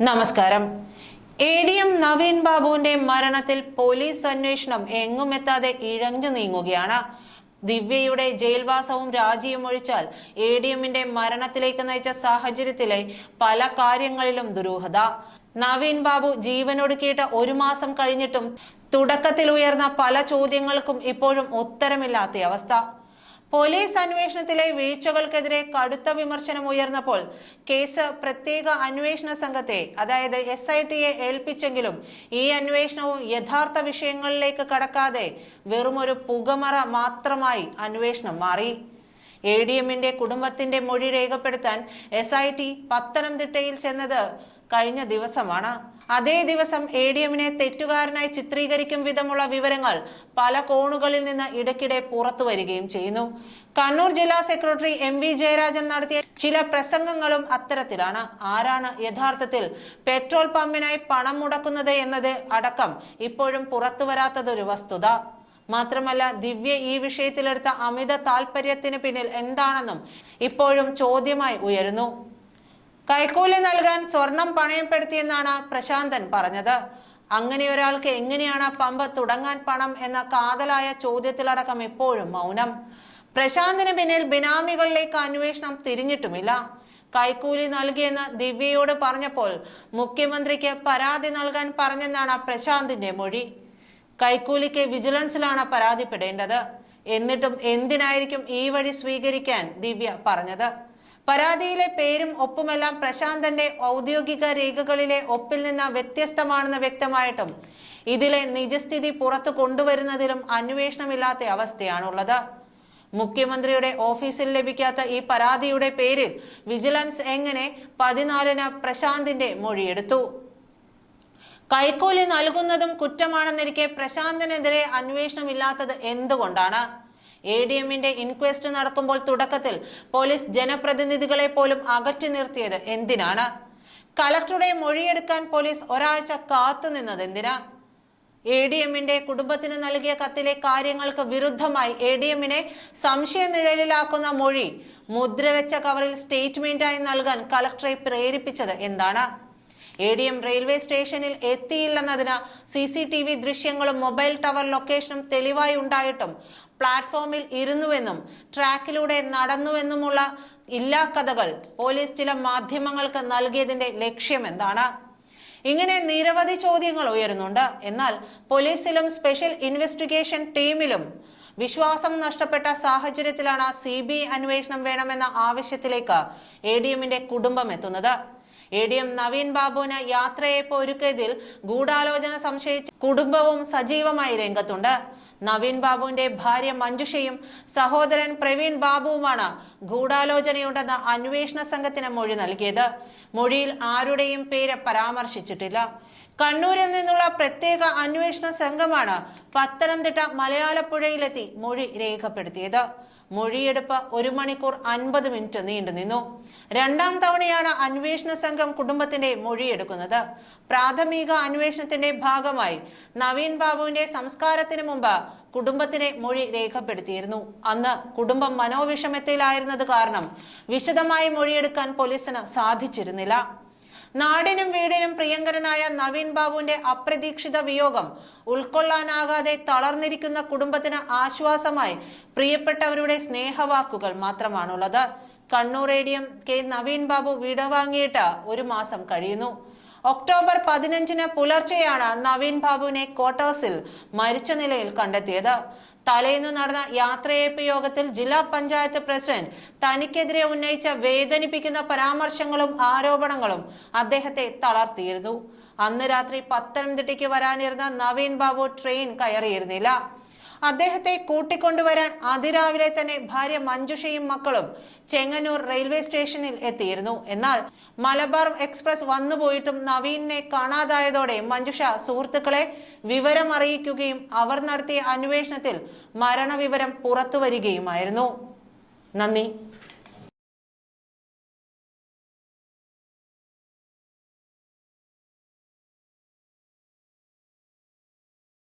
നമസ്കാരം. A D M Naveen ബാബുവിന്റെ മരണത്തിൽ പോലീസ് അന്വേഷണം എങ്ങും എത്താതെ ഇഴഞ്ഞു നീങ്ങുകയാണ്. ദിവ്യയുടെ ജയിൽവാസവും രാജിയും ഒഴിച്ചാൽ എ ഡി എമ്മിന്റെ മരണത്തിലേക്ക് നയിച്ച സാഹചര്യത്തിലെ പല കാര്യങ്ങളിലും ദുരൂഹത. നവീൻ ബാബു ജീവനൊടുക്കിയിട്ട് ഒരു മാസം കഴിഞ്ഞിട്ടും തുടക്കത്തിൽ ഉയർന്ന പല ചോദ്യങ്ങൾക്കും ഇപ്പോഴും ഉത്തരമില്ലാത്ത അവസ്ഥ. പോലീസ് അന്വേഷണത്തിലെ വീഴ്ചകൾക്കെതിരെ കടുത്ത വിമർശനം ഉയർന്നപ്പോൾ കേസ് പ്രത്യേക അന്വേഷണ സംഘത്തെ അതായത് എസ് ഐ ടിയെ ഏൽപ്പിച്ചെങ്കിലും ഈ അന്വേഷണവും യഥാർത്ഥ വിഷയങ്ങളിലേക്ക് കടക്കാതെ വെറുമൊരു പുകമറ മാത്രമായി അന്വേഷണം മാറി. എ ഡി എമ്മിന്റെ കുടുംബത്തിന്റെ മൊഴി രേഖപ്പെടുത്താൻ എസ് ഐ ടി പത്തനംതിട്ടയിൽ ചെന്നത് കഴിഞ്ഞ ദിവസമാണ്. അതേ ദിവസം എ ഡി എമ്മിനെ തെറ്റുകാരനായി ചിത്രീകരിക്കും വിധമുള്ള വിവരങ്ങൾ പല കോണുകളിൽ നിന്ന് ഇടയ്ക്കിടെ പുറത്തു വരികയും ചെയ്യുന്നു. കണ്ണൂർ ജില്ലാ സെക്രട്ടറി എം വി ജയരാജൻ നടത്തിയ ചില പ്രസംഗങ്ങളും അത്തരത്തിലാണ്. ആരാണ് യഥാർത്ഥത്തിൽ പെട്രോൾ പമ്പിനായി പണം മുടക്കുന്നത് എന്നത് അടക്കം ഇപ്പോഴും പുറത്തു വരാത്തതൊരു വസ്തുത. മാത്രമല്ല ദിവ്യ ഈ വിഷയത്തിലെടുത്ത അമിത താല്പര്യത്തിന് പിന്നിൽ എന്താണെന്നും ഇപ്പോഴും ചോദ്യമായി ഉയരുന്നു. കൈക്കൂലി നൽകാൻ സ്വർണം പണയപ്പെടുത്തിയെന്നാണ് പ്രശാന്തൻ പറഞ്ഞത്. അങ്ങനെ ഒരാൾക്ക് എങ്ങനെയാണ് പമ്പ് തുടങ്ങാൻ പണം എന്ന കാതലായ ചോദ്യത്തിലടക്കം ഇപ്പോഴും മൗനം. പ്രശാന്തിന് പിന്നിൽ ബിനാമികളിലേക്ക് അന്വേഷണം തിരിഞ്ഞിട്ടുമില്ല. കൈക്കൂലി നൽകിയെന്ന് ദിവ്യയോട് പറഞ്ഞപ്പോൾ മുഖ്യമന്ത്രിക്ക് പരാതി നൽകാൻ പറഞ്ഞെന്നാണ് പ്രശാന്തിന്റെ മൊഴി. കൈക്കൂലിക്ക് വിജിലൻസിലാണ് പരാതിപ്പെടേണ്ടത്. എന്നിട്ടും എന്തിനായിരിക്കും ഈ വഴി സ്വീകരിക്കാൻ ദിവ്യ പറഞ്ഞത്? പരാതിയിലെ പേരും ഒപ്പുമെല്ലാം പ്രശാന്തന്റെ ഔദ്യോഗിക രേഖകളിലെ ഒപ്പിൽ നിന്ന് വ്യത്യസ്തമാണെന്ന് വ്യക്തമായിട്ടും ഇതിലെ നിജസ്ഥിതി പുറത്തു കൊണ്ടുവരുന്നതിലും അന്വേഷണമില്ലാത്ത അവസ്ഥയാണുള്ളത്. മുഖ്യമന്ത്രിയുടെ ഓഫീസിൽ ലഭിക്കാത്ത ഈ പരാതിയുടെ പേരിൽ വിജിലൻസ് എങ്ങനെ പതിനാലിന് പ്രശാന്തിന്റെ മൊഴിയെടുത്തു? കൈക്കൂലി നൽകുന്നതും കുറ്റമാണെന്നിരിക്കെ പ്രശാന്തിനെതിരെ അന്വേഷണമില്ലാത്തത് എന്തുകൊണ്ടാണ്? എ ഡി എമ്മിന്റെ ഇൻക്വസ്റ്റ് നടക്കുമ്പോൾ തുടക്കത്തിൽ പോലീസ് ജനപ്രതിനിധികളെ പോലും അകറ്റി നിർത്തിയത് എന്തിനാണ്? കലക്ടറുടെ മൊഴിയെടുക്കാൻ പോലീസ് ഒരാഴ്ച കാത്തുനിന്നത് എന്തിനാ? എ ഡി എമ്മിന്റെ കുടുംബത്തിന് നൽകിയ കത്തിലെ കാര്യങ്ങൾക്ക് വിരുദ്ധമായി എ ഡി എമ്മിനെ സംശയ നിഴലിലാക്കുന്ന മൊഴി മുദ്രവെച്ച കവറിൽ സ്റ്റേറ്റ്മെന്റായി നൽകാൻ കലക്ടറെ പ്രേരിപ്പിച്ചത് എന്താണ്? എ ഡി എം റെയിൽവേ സ്റ്റേഷനിൽ എത്തിയില്ലെന്നതിന് സി സി ടി വി ദൃശ്യങ്ങളും മൊബൈൽ ടവർ ലൊക്കേഷനും തെളിവായി ഉണ്ടായിട്ടും പ്ലാറ്റ്ഫോമിൽ ഇരുന്നുവെന്നും ട്രാക്കിലൂടെ നടന്നുവെന്നുമുള്ള ഇല്ലാ കഥകൾ പോലീസ് ചില മാധ്യമങ്ങൾക്ക് നൽകിയതിന്റെ ലക്ഷ്യം എന്താണ്? ഇങ്ങനെ നിരവധി ചോദ്യങ്ങൾ ഉയരുന്നുണ്ട്. എന്നാൽ പോലീസിലും സ്പെഷ്യൽ ഇൻവെസ്റ്റിഗേഷൻ ടീമിലും വിശ്വാസം നഷ്ടപ്പെട്ട സാഹചര്യത്തിലാണ് സി ബി അന്വേഷണം വേണമെന്ന ആവശ്യത്തിലേക്ക് എ ഡി എമ്മിന്റെ കുടുംബം എത്തുന്നത്. എ ഡി എം നവീൻ ബാബുവിന് യാത്രയയപ്പ് ഒരുക്കിയതിൽ ഗൂഢാലോചന സംശയിച്ച് കുടുംബവും സജീവമായി രംഗത്തുണ്ട്. നവീൻ ബാബുവിന്റെ ഭാര്യ മഞ്ജുഷയും സഹോദരൻ പ്രവീൺ ബാബുവുമാണ് ഗൂഢാലോചനയുണ്ടെന്ന് അന്വേഷണ സംഘത്തിന് മൊഴി നൽകിയത്. മൊഴിയിൽ ആരുടെയും പേര് പരാമർശിച്ചിട്ടില്ല. കണ്ണൂരിൽ നിന്നുള്ള പ്രത്യേക അന്വേഷണ സംഘമാണ് പത്തനംതിട്ട മലയാളപ്പുഴയിലെത്തി മൊഴി രേഖപ്പെടുത്തിയത്. മൊഴിയെടുപ്പ് ഒരു മണിക്കൂർ അൻപത് മിനിറ്റ് നീണ്ടു നിന്നു. രണ്ടാം തവണയാണ് അന്വേഷണ സംഘം കുടുംബത്തിന്റെ മൊഴിയെടുക്കുന്നത്. പ്രാഥമിക അന്വേഷണത്തിന്റെ ഭാഗമായി നവീൻ ബാബുവിന്റെ സംസ്കാരത്തിന് മുമ്പ് കുടുംബത്തിനെ മൊഴി രേഖപ്പെടുത്തിയിരുന്നു. അന്ന് കുടുംബം മനോവിഷമത്തിലായിരുന്നത് കാരണം വിശദമായി മൊഴിയെടുക്കാൻ പോലീസിന് സാധിച്ചിരുന്നില്ല. നാടിനും വീടിനും പ്രിയങ്കരനായ നവീൻ ബാബുവിന്റെ അപ്രതീക്ഷിത വിയോഗം ഉൾക്കൊള്ളാനാകാതെ തളർന്നിരിക്കുന്ന കുടുംബത്തിന് ആശ്വാസമായി പ്രിയപ്പെട്ടവരുടെ സ്നേഹവാക്കുകൾ മാത്രമാണുള്ളത്. കണ്ണൂർ റേഡിയം കെ നവീൻ ബാബു വിടവാങ്ങിയിട്ട് ഒരു മാസം കഴിയുന്നു. ഒക്ടോബർ പതിനഞ്ചിന് പുലർച്ചെയാണ് നവീൻ ബാബുവിനെ ക്വാർട്ടേഴ്സിൽ മരിച്ച നിലയിൽ കണ്ടെത്തിയത്. തലേന്ന് നടന്ന യാത്രയയപ്പ് യോഗത്തിൽ ജില്ലാ പഞ്ചായത്ത് പ്രസിഡന്റ് തനിക്കെതിരെ ഉന്നയിച്ച വേദനിപ്പിക്കുന്ന പരാമർശങ്ങളും ആരോപണങ്ങളും അദ്ദേഹത്തെ തളർത്തിയിരുന്നു. അന്ന് രാത്രി പത്തനംതിട്ടയ്ക്ക് വരാനിരുന്ന നവീൻ ബാബു ട്രെയിൻ കയറിയിരുന്നില്ല. അദ്ദേഹത്തെ കൂട്ടിക്കൊണ്ടുവരാൻ അതിരാവിലെ തന്നെ ഭാര്യ മഞ്ജുഷയും മക്കളും ചെങ്ങന്നൂർ റെയിൽവേ സ്റ്റേഷനിൽ എത്തിയിരുന്നു. എന്നാൽ മലബാർ എക്സ്പ്രസ് വന്നുപോയിട്ടും നവീനെ കാണാതായതോടെ മഞ്ജുഷ സുഹൃത്തുക്കളെ വിവരം അറിയിക്കുകയും അവർ നടത്തിയ അന്വേഷണത്തിൽ മരണവിവരം പുറത്തുവരികയുമായിരുന്നു നന്ദി.